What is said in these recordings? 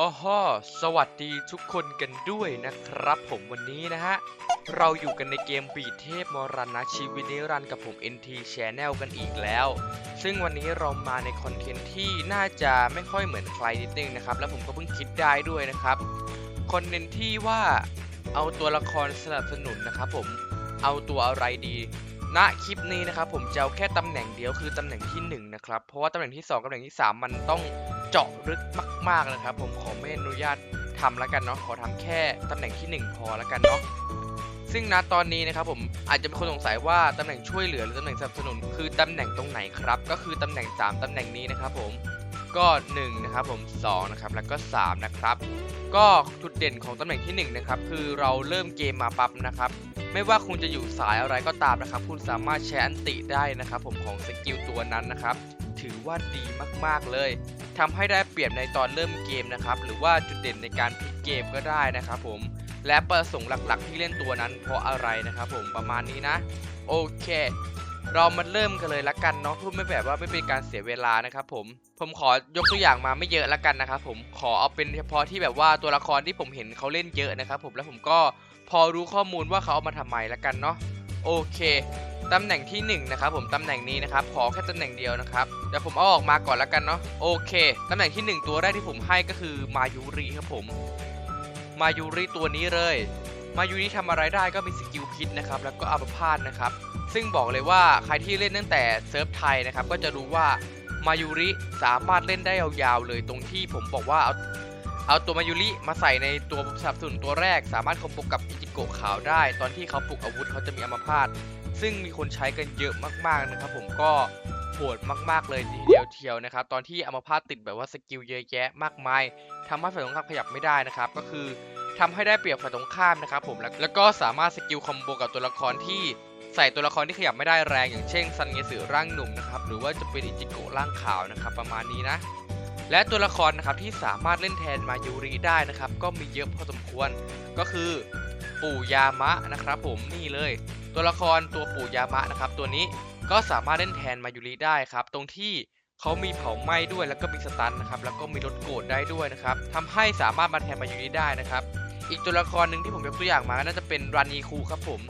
อ๋อฮอสวัสดีทุกคนกันด้วยนะครับผมวันนี้นะฮะ เราอยู่กันในเกมบีเทพมรณะชีวิตนิรันดร์กับผม NT Channel กันอีกแล้ว ซึ่งวันนี้เรามาในคอนเทนต์ที่น่าจะไม่ค่อยเหมือนใครนิดนึงนะครับ แล้วผมก็เพิ่งคิดได้ด้วยนะครับ คอนเทนต์ที่ว่าเอาตัวละครสนับสนุนนะครับผม เอาตัวอะไรดีณคลิปนี้นะครับผมจะเอาแค่ตำแหน่งเดียวคือตำแหน่งที่หนึ่งนะครับ เพราะว่าตำแหน่งที่สองกับตำแหน่งที่สามมันต้อง เจาะลึกมาก ๆนะครับ ผมขอไม่อนุญาตทำแล้วกันเนาะขอทำแค่ตำแหน่งที่หนึ่งพอแล้วกันเนาะซึ่งณตอนนี้นะครับผมอาจจะมีคนสงสัยว่าตำแหน่งช่วยเหลือหรือตำแหน่งสนับสนุนคือตำแหน่งตรงไหนครับ ก็คือตำแหน่ง 3ตำแหน่งนี้นะครับผมก็1นะครับผม2นะครับแล้วก็3นะครับก็จุดเด่นของตำแหน่งที่1นะครับคือเราเริ่มเกมมาปั๊บนะครับไม่ว่าคุณจะอยู่สายอะไรก็ตามนะครับ คุณสามารถใช้อันติได้นะครับ ผมของสกิลตัวนั้นนะครับ ถือว่าดีมากๆเลย ทำให้ได้เปรียบในตอนเริ่มเกมนะครับ หรือว่าจุดเด่นในการพลิกเกมก็ได้นะครับผม และประสงค์หลักๆที่เล่นตัวนั้น เพราะอะไรนะครับผมประมาณนี้นะ โอเค เรามาเริ่มกันเลยละกันเนาะพูดไม่แบบว่าไม่เป็นการเสียเวลานะครับผม ผมขอยกตัวอย่างมาไม่เยอะละกันนะครับผมขอเอาเป็นเฉพาะที่แบบว่าตัวละครที่ผมเห็นเขาเล่นเยอะนะครับผมแล้วผมก็พอรู้ข้อมูลว่าเขาเอามาทำไมละกันเนาะโอเค ตำแหน่งที่หนึ่งนะครับผมตำแหน่งนี้นะครับขอแค่ตำแหน่งเดียวนะครับเดี๋ยวผมเอาออกมาก่อนละกันเนาะโอเคตำแหน่งที่หนึ่งตัวแรกที่ผมให้ก็คือมายูริครับผม มายูริตัวนี้เลย มายูริทำอะไรได้ก็มีสกิลพิษนะครับแล้วก็อัปพาตนะครับซึ่งบอกเลยว่าใครที่เล่นตั้งแต่เซิร์ฟไทยนะครับก็จะรู้ว่ามายูริสามารถเล่นได้ยาวๆเลยตรงที่ผมบอกว่าเอาเอาตัวมายูริมาใส่ในตัวสับสนุนตัวแรก สามารถคอมโบกับอิจิโกะขาวได้ ตอนที่เขาปลุกอาวุธเขาจะมีอัมพาต ซึ่งมีคนใช้กันเยอะมากๆนะครับผมก็โหดมากๆเลยทีเดียวเทียวนะครับตอนที่อัมพาตติดแบบว่าสกิลเยอะแยะมากมายทำให้ฝ่ายตรงข้ามขยับไม่ได้นะครับก็คือทำให้ได้เปรียบฝ่ายตรงข้ามนะครับผมแล้วแล้วก็สามารถสกิลคอมโบกับตัวละครที่ใส่ตัวละครที่ขยับไม่ได้แรงอย่างเช่นซันเงสือร่างหนุ่มนะครับหรือว่าจะเป็นอิจิโกะร่างขาวนะครับประมาณนี้นะ และตัวละครนะครับที่สามารถเล่นแทนมายูริได้นะครับก็มีเยอะพอสมควรก็คือปู่ยามะนะครับผมนี่เลย ตัวละครตัวปู่ยามะนะครับ ตัวนี้ก็สามารถเล่นแทนมายูริได้ครับ ตรงที่เขามีเผาไหม้ด้วยแล้วก็มีสตันนะครับ แล้วก็มีลดโกรธได้ด้วยนะครับทำให้สามารถมาแทนมายูริได้นะครับ อีกตัวละครหนึ่งที่ผมยกตัวอย่างมาน่าจะเป็นรานีคูครับผม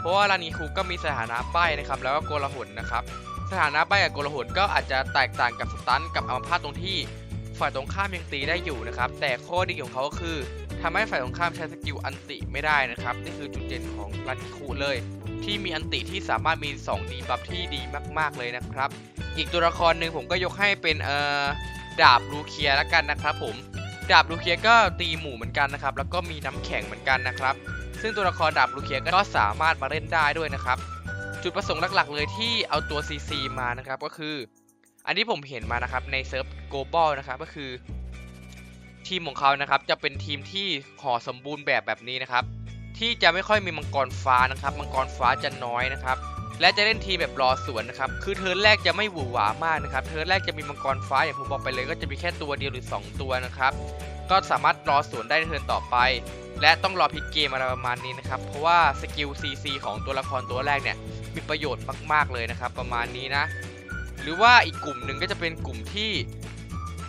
เพราะว่ารานีคูก็มีสถานะใบ้นะครับ แล้วก็โกลาหลนะครับ สถานะใบ้กับโกลาหลก็อาจจะแตกต่างกับสตันกับอัมพาตตรงที่ฝ่ายตรงข้ามยังตีได้อยู่นะครับ แต่ข้อดีของเขาก็คือ ทำให้ฝ่ายตรงข้ามใช้สกิลอันติไม่ได้นะครับ นี่คือจุดเด่นของรานีคูเลย ที่มีอันติที่สามารถมี2ดีบัฟที่ดีมาก ๆเลยนะครับ อีกตัวละครหนึ่งผมก็ยกให้เป็นเอ่อดาบลูเคียแล้วกันนะครับผมดาบลูเคียก็ตีหมู่เหมือนกันนะครับ แล้วก็มีน้ำแข็งเหมือนกันนะครับ ซึ่งตัวละครดาบลูเคียก็สามารถมาเล่นได้ด้วยนะครับ จุดประสงค์หลักๆ เลยที่เอาตัว CC มานะครับก็คือ อันที่ผมเห็นมานะครับในเซิร์ฟโกลบอลนะครับก็คือ ทีมของเขานะครับจะเป็นทีมที่ห่อสมบูรณ์แบบแบบนี้นะครับ ที่จะไม่ค่อยมีมังกรฟ้านะครับ มังกรฟ้าจะน้อยนะครับ และจะเล่นทีมแบบรอสวนนะครับ คือเทิร์นแรกจะไม่หวือหวามากนะครับ เทิร์นแรกจะมีมังกรฟ้าอย่างผมบอกไปเลย ก็จะมีแค่ตัวเดียวหรือ 2 ตัวนะครับ ก็สามารถรอสวนได้ในเทิร์นต่อไป และต้องรอพิกเกมอะไรประมาณนี้นะครับ เพราะว่าสกิล CC ของตัวละครตัวแรกเนี่ยมีประโยชน์มากๆเลยนะครับ ประมาณนี้นะ หรือว่าอีกกลุ่มหนึ่งก็จะเป็นกลุ่มที่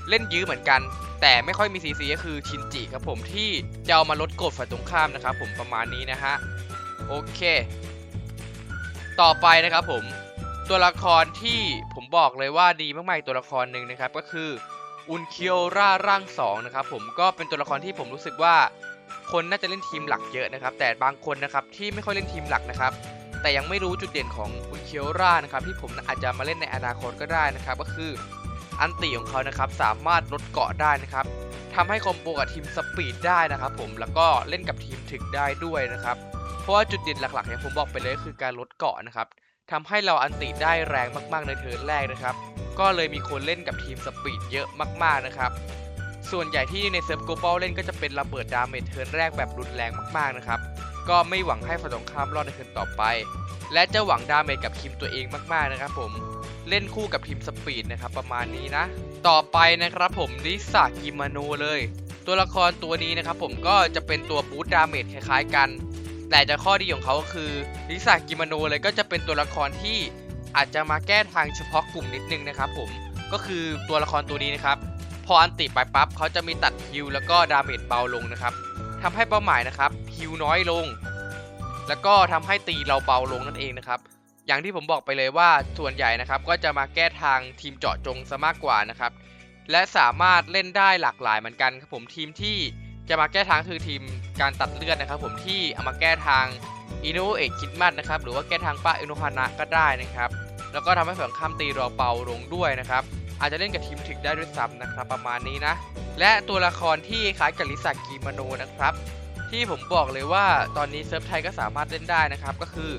เล่นยื้อเหมือนกัน แต่ไม่ค่อยมี CC ก็คือชินจิครับผมที่จะเอามาลดกรธฝ่ายตรงข้ามนะครับผมประมาณนี้นะฮะโอเค ต่อไปนะครับผมตัวละครที่ผมบอกเลยว่าดีมากๆอีกตัวละครหนึ่งนะครับก็คืออุนเคียวร่าร่างสองนะครับผมก็เป็นตัวละครที่ผมรู้สึกว่าคนน่าจะเล่นทีมหลักเยอะนะครับ แต่บางคนนะครับที่ไม่ค่อยเล่นทีมหลักนะครับ แต่ยังไม่รู้จุดเด่นของอุนเคียวร่านะครับที่ผมอาจจะมาเล่นในอนาคตก็ได้นะครับ ก็คือ อันติของเขานะครับสามารถลดเกาะได้นะครับทำให้คอมโบกับทีมสปีดได้นะครับผมแล้วก็เล่นกับทีมถึกได้ด้วยนะครับเพราะว่าจุดเด่นหลักๆเนี่ยผมบอกไปเลยก็คือการลดเกาะนะครับทำให้เราอันติได้แรงมากๆในเทิร์นแรกนะครับ ก็เลยมีคนเล่นกับทีมสปีดเยอะมากๆนะครับ ส่วนใหญ่ที่ในเซิร์ฟโกลบอลเล่นก็จะเป็นระเบิดดาเมจเทิร์นแรกแบบรุนแรงมากๆนะครับ ก็ไม่หวังให้ฝ่ายตรงข้ามรอดในเทิร์นต่อไป และจะหวังดาเมจกับทีมตัวเองมากๆนะครับผม เล่นคู่กับทีมสปีดนะครับประมาณนี้นะ ต่อไปนะครับผมลิซากิมาโนเลย ตัวละครตัวนี้นะครับผมก็จะเป็นตัวบูตดาเมจคล้ายๆกัน แต่จะข้อดีของเขาก็คือลิซากิมาโนเลยก็จะเป็นตัวละครที่อาจจะมาแก้ทางเฉพาะกลุ่มนิดนึงนะครับผมก็คือตัวละครตัวนี้นะครับพออันติไปปั๊บเขาจะมีตัดฮิลแล้วก็ดาเมจเบาลงนะครับทำให้เป้าหมายนะครับฮิลน้อยลง แล้วก็ทำให้ตีเราเบาลงนั่นเองนะครับ อย่างที่ผมบอกไปเลยว่าส่วนใหญ่นะครับก็จะมาแก้ทางทีมเจาะจงซะมากกว่านะครับ และสามารถเล่นได้หลากหลายเหมือนกันครับผมทีมที่จะมาแก้ทางคือทีมการตัดเลือดนะครับ ผมที่เอามาแก้ทางอินโนเอกคิดมัดนะครับหรือว่าแก้ทางป้าอินโนฮานะก็ได้นะครับ แล้วก็ทำให้ฝั่งข้ามตีราเบาลงด้วยนะครับ อาจจะเล่นกับทีมถึกได้ด้วยซ้ำนะครับ ประมาณนี้นะ และตัวละครที่คล้ายกับลิซากิมโนนะครับ ที่ผมบอกเลยว่าตอนนี้เซิร์ฟไทยก็สามารถเล่นได้นะครับ ก็คือ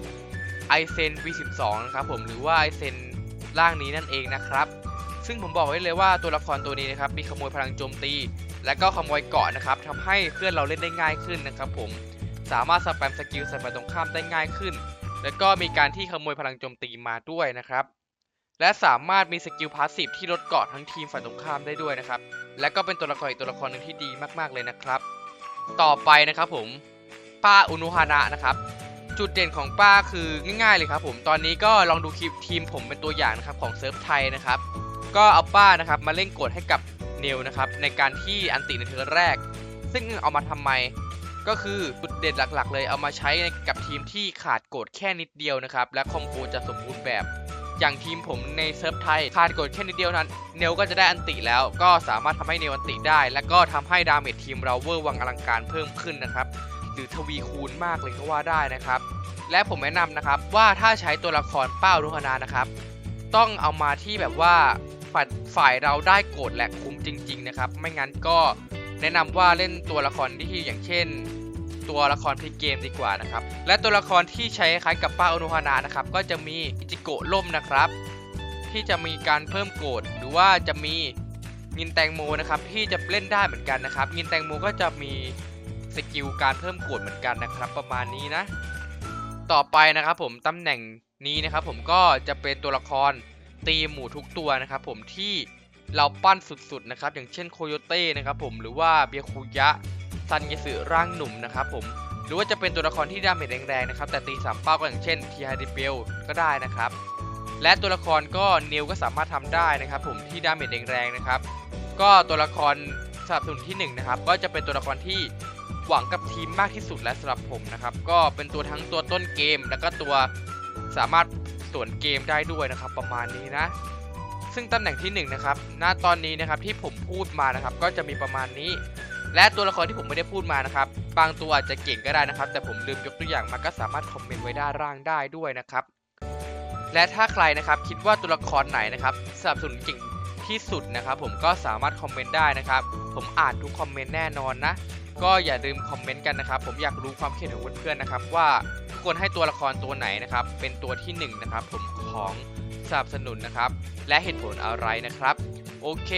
ไอเซน V12 นะครับผมหรือว่าไอเซนร่างนี้นั่นเองนะครับ ซึ่งผมบอกไว้เลยว่าตัวละครตัวนี้นะครับมีขโมยพลังโจมตี และก็ขโมยเกาะนะครับทำให้เพื่อนเราเล่นได้ง่ายขึ้นนะครับผมสามารถสแปมสกิลใส่ฝ่ายตรงข้ามได้ง่ายขึ้น แล้วก็มีการที่ขโมยพลังโจมตีมาด้วยนะครับ และสามารถมีสกิลพาสซีฟที่ลดเกาะทั้งทีมฝ่ายตรงข้ามได้ด้วยนะครับ และก็เป็นตัวละครอีกตัวละครหนึ่งที่ดีมากๆเลยนะครับ ต่อไปนะครับผมป้าอุนุฮานะนะครับ จุดเด่นของป้าคือง่ายๆเลยครับผมตอนนี้ก็ลองดูคลิปทีมผมเป็นตัวอย่างนะครับของเซิร์ฟไทยนะครับก็เอาป้านะครับมาเล่นกดให้กับเนลนะครับในการที่อันติในเทิร์แรก ซึ่งเอามาทำไมก็คือจุดเด่นหลักๆ เลยเอามาใช้กับทีมที่ขาดโกดแค่นิดเดียวนะครับและคอมโบจะสมบูรณ์แบบอย่างทีมผมในเซิร์ฟไทยขาดโกดแค่นิดเดียวนั้น เนลก็จะได้อันติแล้ว ก็สามารถทำให้เนลอันติได้ และก็ทำให้ดาเมจทีมเราเวอร์วังอลังการเพิ่มขึ้นนะครับ หรือทวีคูณมากเลยก็ว่าได้นะครับ และผมแนะนำนะครับว่าถ้าใช้ตัวละครเป้ารุหนานะครับ ต้องเอามาที่แบบว่าฝ่ายฝ่ายเราได้โกรธและคุ้มจริง ๆ นะครับ ไม่งั้นก็แนะนำว่าเล่นตัวละครที่อย่างเช่น ตัวละครพลิกเกมดีกว่านะครับ และตัวละครที่ใช้คล้ายกับป้าอนุฮานานะครับ ก็จะมีจิโกะล่มนะครับ ที่จะมีการเพิ่มโกรธหรือว่าจะมีงินแตงโมนะครับที่จะเล่นได้เหมือนกันนะครับ งินแตงโมก็จะมี สกิลการเพิ่มกรธเหมือนกันนะครับ ประมาณนี้นะ ต่อไปนะครับผมตำแหน่งนี้นะครับผมก็จะเป็นตัวละครตีหมู่ทุกตัวนะครับผมที่เราปั้นสุดๆนะครับ อย่างเช่นโคโยเต้นะครับผมหรือว่าเบียคุยะซันเยสึร่างหนุ่มนะครับผมหรือว่าจะเป็นตัวละครที่ดาเมจแรงๆนะครับแต่ตีสามเป้าก็อย่างเช่นทีฮาดิเบลก็ได้นะครับ และตัวละครก็เนลก็สามารถทำได้นะครับ ผมที่ดาเมจแรงๆนะครับ ก็ตัวละครสนับสนุนที่หนึ่งนะครับก็จะเป็นตัวละครที่ หวังกับทีมมากที่สุดและสำหรับผมนะครับ ก็เป็นตัวทั้งตัวต้นเกม แล้วก็ตัวสามารถสวนเกมได้ด้วยนะครับ ประมาณนี้นะ ซึ่งตำแหน่งที่1นงนะครับณตอนนี้นะครับที่ผมพูดมานะครับ ก็จะมีประมาณนี้ และตัวละครที่ผมไม่ได้พูดมานะครับ บางตัวอาจจะเก่งก็ได้นะครับ แต่ผมลืมยกตัวอย่างมาก็สามารถคอมเมนต์ไว้ด้านล่างได้ด้วยนะครับ และถ้าใครนะครับคิดว่าตัวละครไหนนะครับสนับสนุนเก่งที่สุดนะครับ ผมก็สามารถคอมเมนต์ได้นะครับ ผมอ่านทุกคอมเมนต์แน่นอนนะ ก็อย่าลืมคอมเมนต์กันนะครับ ผมอยากรู้ความคิดเห็นของเพื่อนๆนะครับ ว่าทุกคนให้ตัวละครตัวไหนนะครับ เป็นตัวที่1นงนะครับ ผมของสนับสนุนนะครับ และเหตุผลอะไรนะครับ โอเค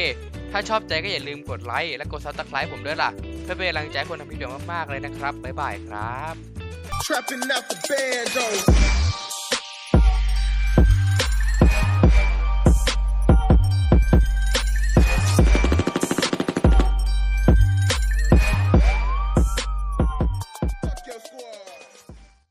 ถ้าชอบใจก็อย่าลืมกดไลค์และกดซับสไครต์ผมด้วยล่ะ เพื่อเป็นกำลังใจคนทำคลิปเดียวมากๆเลยนะครับบ๊ายบายครับ